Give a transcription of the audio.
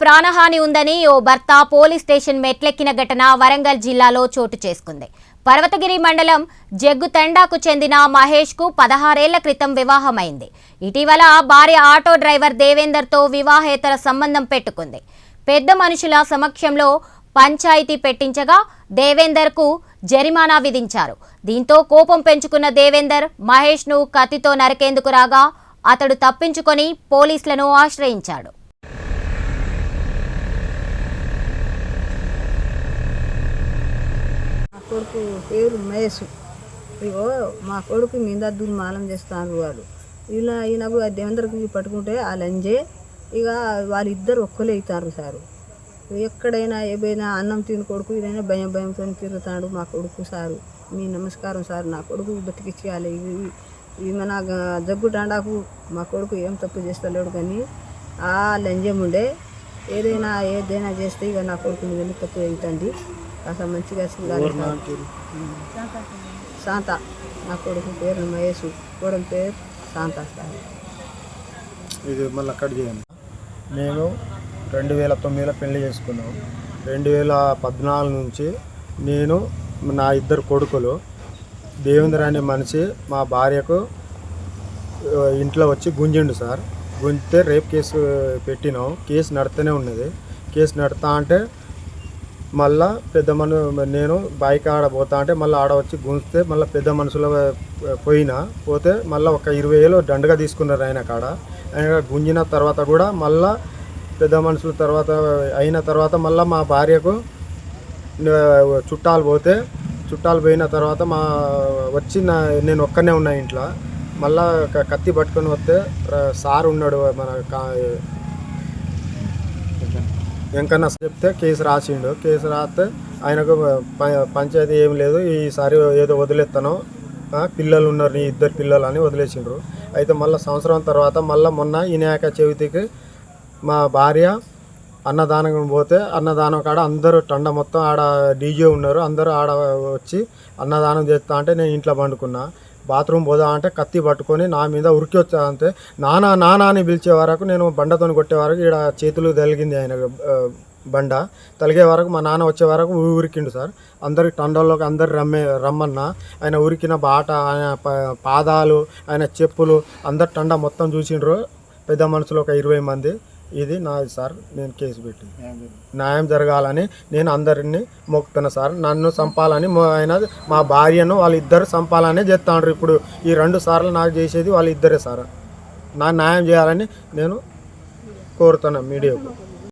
ప్రాణహాని ఉందని ఓ భర్త పోలీస్ స్టేషన్ మెట్లెక్కిన ఘటన వరంగల్ జిల్లాలో చోటు చేసుకుంది. పర్వతగిరి మండలం జగ్గుతండాకు చెందిన మహేష్కు పదహారేళ్ళ క్రితం వివాహమైంది. ఇటీవల భార్య ఆటో డ్రైవర్ దేవేందర్తో వివాహేతర సంబంధం పెట్టుకుంది. పెద్ద మనుషుల సమక్షంలో పంచాయతీ పెట్టించగా దేవేందర్కు జరిమానా విధించారు. దీంతో కోపం పెంచుకున్న దేవేందర్ మహేష్ను కత్తితో నరికేందుకు రాగా అతడు తప్పించుకొని పోలీసులను ఆశ్రయించాడు మా కొడుకు పేరు మహేష్. ఇగో మా కొడుకు మీద దుర్మాలం చేస్తాను వాడు. ఇలా ఈయనకు దేవేంద్రకి పట్టుకుంటే ఆ లంజే ఇక వాళ్ళిద్దరు ఒక్కలే అవుతారు సారు. ఎక్కడైనా ఏదైనా అన్నం తిని కొడుకు ఇదైనా భయం భయంతో తిరుగుతాడు మా కొడుకు సారు. మీ నమస్కారం సార్ నా కొడుకు బతికిచ్చేయాలి. ఇవి ఇది మన జగ్గుటాండాకు మా కొడుకు ఏం తప్పు చేస్తలేడు కానీ ఆ లంజం ఉండే ఏదైనా ఏదైనా చేస్తే ఇక నా కొడుకు మీద తప్పు అవుతుంది కాస్త మంచిగా చూడాలి. శాంత. నా కొడుకు పేరు మహేష్. కొడుకు పేరు శాంత సార్. ఇది మళ్ళీ కట్ చేయండి. నేను రెండు వేల తొమ్మిదిలో పెళ్ళి చేసుకున్నాం రెండు వేల పద్నాలుగు నుంచి నేను నా ఇద్దరు కొడుకులు దేవేంద్ర అనే మనిషి మా భార్యకు ఇంట్లో వచ్చి గుంజిండు సార్. గుంజితే రేప్ కేసు పెట్టినాం. కేసు నడుతూనే ఉన్నది. కేసు నడుతా అంటే మళ్ళా పెద్ద మను నేను బైక్ ఆడ పోతా అంటే మళ్ళీ ఆడ వచ్చి గుంజితే మళ్ళీ పెద్ద మనుషుల పోయినా. పోతే మళ్ళీ ఒక ఇరవై వేలు దండగా తీసుకున్నారు ఆయన కాడ. ఆయన గుంజిన తర్వాత కూడా మళ్ళా పెద్ద మనుషుల తర్వాత అయిన తర్వాత మళ్ళీ మా భార్యకు చుట్టాలు పోతే చుట్టాలు పోయిన తర్వాత మా వచ్చి నా నేను ఒక్కనే ఉన్నా ఇంట్లో. మళ్ళా కత్తి పట్టుకొని వస్తే సార్ ఉన్నాడు మన వెంకన్న చెప్తే కేసు రాసిండు. కేసు రాస్తే ఆయనకు ప- పంచాయతీ ఏం లేదు. ఈసారి ఏదో వదిలేస్తాను పిల్లలు ఉన్నారు నీ ఇద్దరు పిల్లలు అని వదిలేసిండ్రు. అయితే మళ్ళీ సంవత్సరం తర్వాత మళ్ళీ మొన్న వినాయక చవితికి మా భార్య అన్నదానం పోతే అన్నదానం కాడ అందరూ టండ మొత్తం ఆడ డీజే ఉన్నారు. అందరూ ఆడ వచ్చి అన్నదానం చేస్తా అంటే నేను ఇంట్లో పండుకున్నా. బాత్రూమ్ పోదా అంటే కత్తి పట్టుకొని నా మీద ఉరికి వచ్చా నానా నానా అని పిలిచే వరకు నేను బండతోని కొట్టే వరకు ఇక్కడ చేతులు తలిగింది ఆయన బండ. తలిగే వరకు మా నాన్న వచ్చే వరకు ఉరికిండు సార్. అందరికి టండల్లోకి అందరు రమ్మే రమ్మన్నా. ఆయన ఉరికిన బాట ఆయన పాదాలు ఆయన చెప్పులు అందరు టండ మొత్తం చూసిండ్రు. పెద్ద మనుషులు ఒక ఇరవై మంది. ఇది నాది సార్ నేను కేసు పెట్టింది. న్యాయం జరగాలని నేను అందరినీ మొక్కుతున్నా సార్. నన్ను చంపాలని ఆయన మా భార్యను వాళ్ళిద్దరు చంపాలని చెప్తాండ్రు ఇప్పుడు ఈ రెండు సార్లు నాకు చేసేది వాళ్ళిద్దరే సార్. నా న్యాయం చేయాలని నేను కోరుతున్నా మీడియాకు.